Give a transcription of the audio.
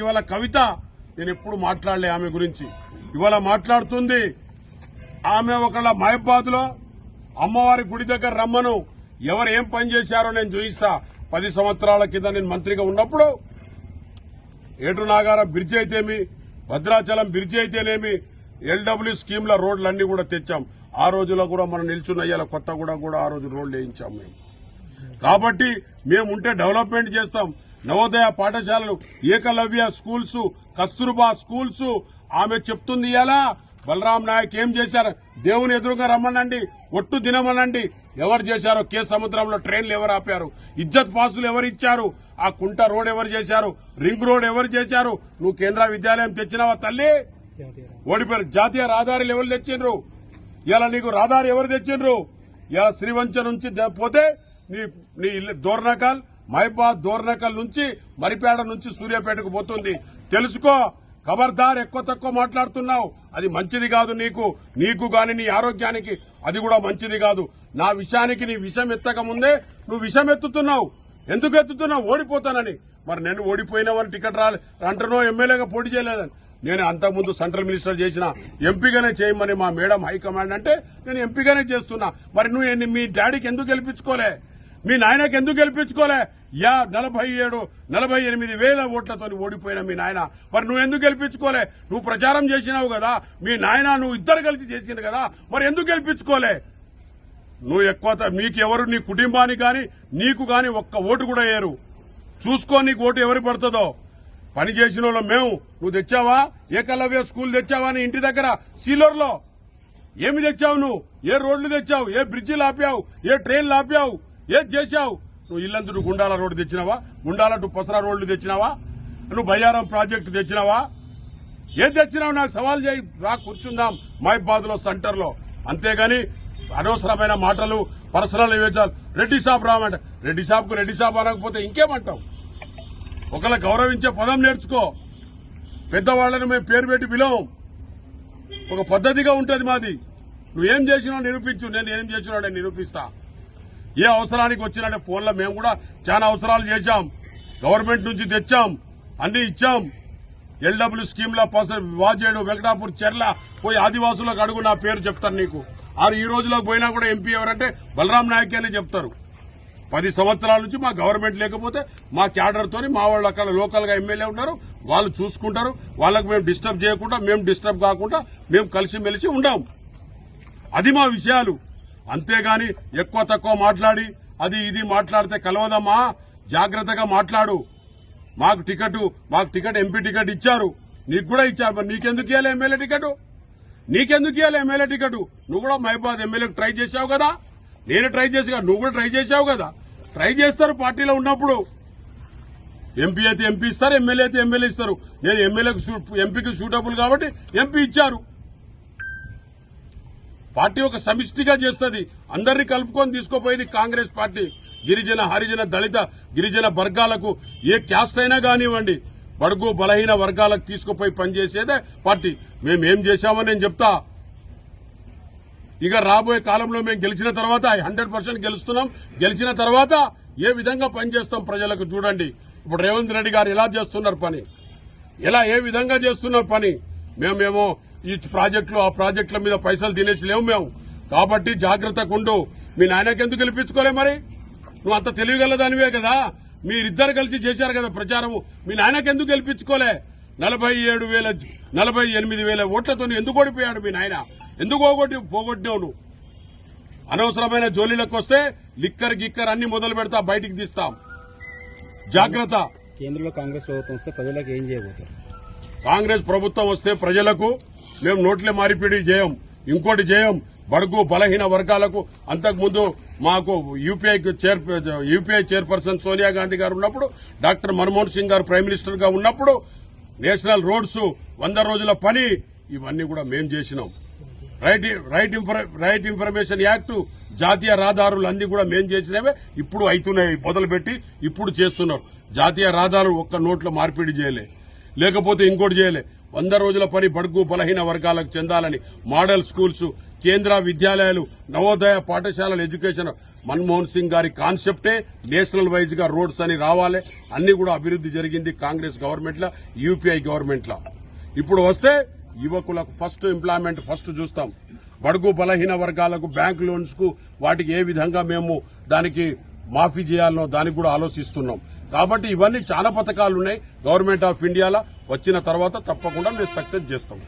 ఇవాళ కవిత నేను ఎప్పుడు మాట్లాడలే ఆమె గురించి. ఇవాళ మాట్లాడుతుంది ఆమె ఒకళ్ళ మహబాద్లో అమ్మవారి గుడి దగ్గర రమ్మను ఎవరు ఏం పని చేశారో నేను చూయిస్తా. పది సంవత్సరాల కింద నేను మంత్రిగా ఉన్నప్పుడు ఏటు నాగారం బ్రిడ్జి అయితేమి భద్రాచలం బ్రిడ్జి అయితేనేమి ఎల్డబ్ల్యూ స్కీమ్ల రోడ్లన్నీ కూడా తెచ్చాం. ఆ రోజులో కూడా మనం నిల్చున్న ఇయ్యాల కొత్తగూడ కూడా ఆ రోజు రోడ్లు వేయించాం మేము. కాబట్టి మేము ఉంటే డెవలప్మెంట్ చేస్తాం. నవోదయ పాఠశాలలు ఏకలవ్య స్కూల్స్ కస్తూర్బా స్కూల్స్ ఆమె చెప్తుంది ఎలా బలరాం నాయక్ ఏం చేశారు? దేవుని ఎదురుగా రమ్మనండి ఒట్టు దినమనండి. ఎవరు చేశారు కే సముద్రంలో ట్రైన్లు ఎవరు ఆపారు? ఇజ్జత్ పాసులు ఎవరు ఇచ్చారు? ఆ కుంట రోడ్ ఎవరు చేశారు? రింగ్ రోడ్ ఎవరు చేశారు? నువ్వు కేంద్ర విద్యాలయం తెచ్చినావా తల్లి? ఓడిపోయారు. జాతీయ రహదారులు ఎవరు తెచ్చిండ్రు? ఇలా నీకు రహదారి ఎవరు తెచ్చిండ్రు? ఇలా శ్రీవంచ నుంచి పోతే నీ నీ ఇల్లు మహిబాద్ దోర్నకల్ నుంచి మరిపేడ నుంచి సూర్యాపేటకు పోతుంది. తెలుసుకో ఖబర్దార్ ఎక్కువ తక్కువ మాట్లాడుతున్నావు. అది మంచిది కాదు నీకు. నీకు గాని నీ ఆరోగ్యానికి అది కూడా మంచిది కాదు. నా విషయానికి నీ విషం ఎత్తక ముందే నువ్వు విషం ఎత్తుతున్నావు. ఎందుకు ఎత్తుతున్నావు? ఓడిపోతానని. మరి నేను ఓడిపోయినావని టికెట్ రాలే అంటనో ఎమ్మెల్యేగా పోటీ చేయలేదని. నేను అంతకుముందు సెంట్రల్ మినిస్టర్ చేసిన ఎంపీగానే చేయమని మా మేడం హైకమాండ్ అంటే నేను ఎంపీగానే చేస్తున్నా. మరి నువ్వు మీ డాడీకి ఎందుకు గెలిపించుకోలే? మీ నాయనకి ఎందుకు గెలిపించుకోలే? యా నలభై ఏడు నలభై ఎనిమిది వేల ఓట్లతో ఓడిపోయిన మీ నాయన. మరి నువ్వు ఎందుకు గెలిపించుకోలే? నువ్వు ప్రచారం చేసినావు కదా. మీ నాయన నువ్వు ఇద్దరు కలిసి చేసిండు కదా. మరి ఎందుకు గెలిపించుకోలే? నువ్వు ఎక్కువ మీకు ఎవరు నీ కుటుంబానికి కానీ నీకు కానీ ఒక్క ఓటు కూడా వేయరు. చూసుకో నీకు ఓటు ఎవరు పడుతుందో. పని చేసిన వాళ్ళు మేము. నువ్వు తెచ్చావా? ఏకలవ్య స్కూల్ తెచ్చావా నీ ఇంటి దగ్గర? సీలర్లో. ఏమి తెచ్చావు నువ్వు? ఏ రోడ్లు తెచ్చావు? ఏ బ్రిడ్జిలు ఆపావు? ఏ ట్రైన్లు ఆపావు? ఏది చేశావు? నువ్వు ఇల్లందుడు గుండాల రోడ్డు తెచ్చినావా? గుండాల టు పసరా రోడ్లు తెచ్చినావా? నువ్వు బయ్యారం ప్రాజెక్టు తెచ్చినావా? ఏది తెచ్చినావు? నాకు సవాల్ చేయి. రా కూర్చుందాం. మహిబాద్లో సెంటర్లో అంతేగాని అనవసరమైన మాటలు పర్సనల్ వివేచాలు. రెడ్డి సాబ్ రామంట. రెడ్డి సాబ్కు రెడ్డి సాబ్ అనకపోతే ఇంకేమంటావు? ఒకళ్ళ గౌరవించే పదం నేర్చుకో. పెద్దవాళ్ళను మేము పేరు పెట్టి పిలవం. ఒక పద్ధతిగా ఉంటది మాది. నువ్వేం చేసినావు నిరూపించు. నేను ఏం చేసినా నేను నిరూపిస్తా. ఏ అవసరానికి వచ్చినా ఫోన్లో మేము కూడా చాలా అవసరాలు చేశాం. గవర్నమెంట్ నుంచి తెచ్చాం. అన్ని ఇచ్చాం. ఎల్డబ్ల్యూ స్కీమ్లో వాజేడు వెంకటాపూర్ చెర్ల పోయి ఆదివాసులకు అడుగు నా పేరు చెప్తాను నీకు. ఆరు ఈ రోజులోకి పోయినా కూడా ఎంపీ ఎవరంటే బలరాం నాయక్ అని చెప్తారు. పది సంవత్సరాల నుంచి మా గవర్నమెంట్ లేకపోతే మా క్యాడర్తో మా వాళ్ళు అక్కడ లోకల్గా ఎమ్మెల్యే ఉన్నారు. వాళ్ళు చూసుకుంటారు. వాళ్ళకు మేము డిస్టర్బ్ చేయకుండా మేము డిస్టర్బ్ కాకుండా మేము కలిసిమెలిసి ఉండాం. అది మా విషయాలు. అంతేగాని ఎక్కువ తక్కువ మాట్లాడి అది ఇది మాట్లాడితే కలవదమ్మా. జాగ్రత్తగా మాట్లాడు. మాకు టికెట్ మాకు టికెట్ ఎంపీ టికెట్ ఇచ్చారు. నీకు కూడా ఇచ్చారు మరి నీకెందుకు ఇవ్వాలి ఎమ్మెల్యే టికెట్? నీకెందుకు ఇవ్వాలి ఎమ్మెల్యే టికెట్? నువ్వు కూడా మహిబాద్ ఎమ్మెల్యేకి ట్రై చేశావు కదా? నేను ట్రై చేసి నువ్వు కూడా ట్రై చేశావు కదా? ట్రై చేస్తారు పార్టీలో ఉన్నప్పుడు. ఎంపీ అయితే ఎంపీ ఇస్తారు ఎమ్మెల్యే అయితే ఎమ్మెల్యే ఇస్తారు. నేను ఎమ్మెల్యేకి ఎంపీకి సూటబుల్ కాబట్టి ఎంపీ ఇచ్చారు. పార్టీ ఒక సమిష్టిగా చేస్తుంది. అందరినీ కలుపుకొని తీసుకుపోయేది కాంగ్రెస్ పార్టీ. గిరిజన హరిజన దళిత గిరిజన వర్గాలకు ఏ క్యాస్ట్ అయినా కానివ్వండి బడుగు బలహీన వర్గాలకు తీసుకుపోయి పనిచేసేదే పార్టీ. మేమేం చేశామని నేను చెప్తా. ఇక రాబోయే కాలంలో మేము గెలిచిన తర్వాత హండ్రెడ్ పర్సెంట్ గెలుస్తున్నాం. గెలిచిన తర్వాత ఏ విధంగా పనిచేస్తాం ప్రజలకు చూడండి. ఇప్పుడు రేవంత్ రెడ్డి గారు ఎలా చేస్తున్నారు పని. ఎలా ఏ విధంగా చేస్తున్నారు పని? మేమేమో ఈ ప్రాజెక్టులు ఆ ప్రాజెక్టుల మీద పైసలు తినేసి లేవు మేము. కాబట్టి జాగ్రత్తగా ఉండు మీ నాయనకి ఎందుకు గెలిపించుకోలే మరి? నువ్వు అంత తెలివిగల దానివే కదా. మీరిద్దరు కలిసి చేశారు కదా ప్రచారము. మీ నాయనకి ఎందుకు గెలిపించుకోలే? నలభై ఏడు వేల నలభై ఎనిమిది వేల ఓట్లతో ఎందుకు ఓడిపోయాడు మీ నాయన? ఎందుకు పోగొట్టి పోగొట్టినావు నువ్వు? అనవసరమైన జోలీలకు వస్తే లిక్కర్ గిక్కర్ అన్ని మొదలు పెడతా బయటికి తీస్తాం. జాగ్రత్త. కేంద్రంలో కాంగ్రెస్ ప్రభుత్వం వస్తే ప్రజలకు ఏం చేయబోతారు? కాంగ్రెస్ ప్రభుత్వం వస్తే ప్రజలకు మేము నోట్లే మార్పిడి చేయం ఇంకోటి చేయం బడుగు బలహీన వర్గాలకు అంతకుముందు మాకు UPA chair UPA chairperson Sonia Gandhi garu ఉన్నప్పుడు డాక్టర్ మన్మోహన్ సింగ్ గారు ప్రైమ్ మినిస్టర్గా ఉన్నప్పుడు నేషనల్ రోడ్స్ వంద రోజుల పని ఇవన్నీ కూడా మేం చేసినాం. Right right infor right information act జాతీయ రహదారులు అన్ని కూడా మేం చేసినవే ఇప్పుడు అవుతున్నాయి మొదలుపెట్టి ఇప్పుడు చేస్తున్నారు. జాతీయ రహదారులు ఒక్క నోట్లో మార్పిడి చేయలే. లేకపోతే ఇంకోటి చేయలే. వంద రోజుల పని బడుగు బలహీన వర్గాలకు చెందాలని మోడల్ స్కూల్స్ కేంద్ర విద్యాలయాలు నవోదయ పాఠశాలల ఎడ్యుకేషన్ మన్మోహన్ సింగ్ గారి కాన్సెప్టే నేషనల్ వైజ్గా రోడ్స్ అని రావాలి. అన్ని కూడా అభివృద్ధి జరిగింది కాంగ్రెస్ గవర్నమెంట్లో యూపీఐ గవర్నమెంట్లో ఇప్పుడు వస్తే యువకులకు ఫస్ట్ ఎంప్లాయ్మెంట్ ఫస్ట్ చూస్తాం. బడుగు బలహీన వర్గాలకు బ్యాంక్ లోన్స్కు వాటికి ఏ విధంగా మేము దానికి మాఫీ చేయాలనో దానికి కూడా ఆలోచిస్తున్నాం. కాబట్టి ఇవన్నీ చాలా పథకాలు ఉన్నాయి గవర్నమెంట్ ఆఫ్ ఇండియాలో. వచ్చిన తర్వాత తప్పకుండా మేము సక్సెస్ చేస్తాం.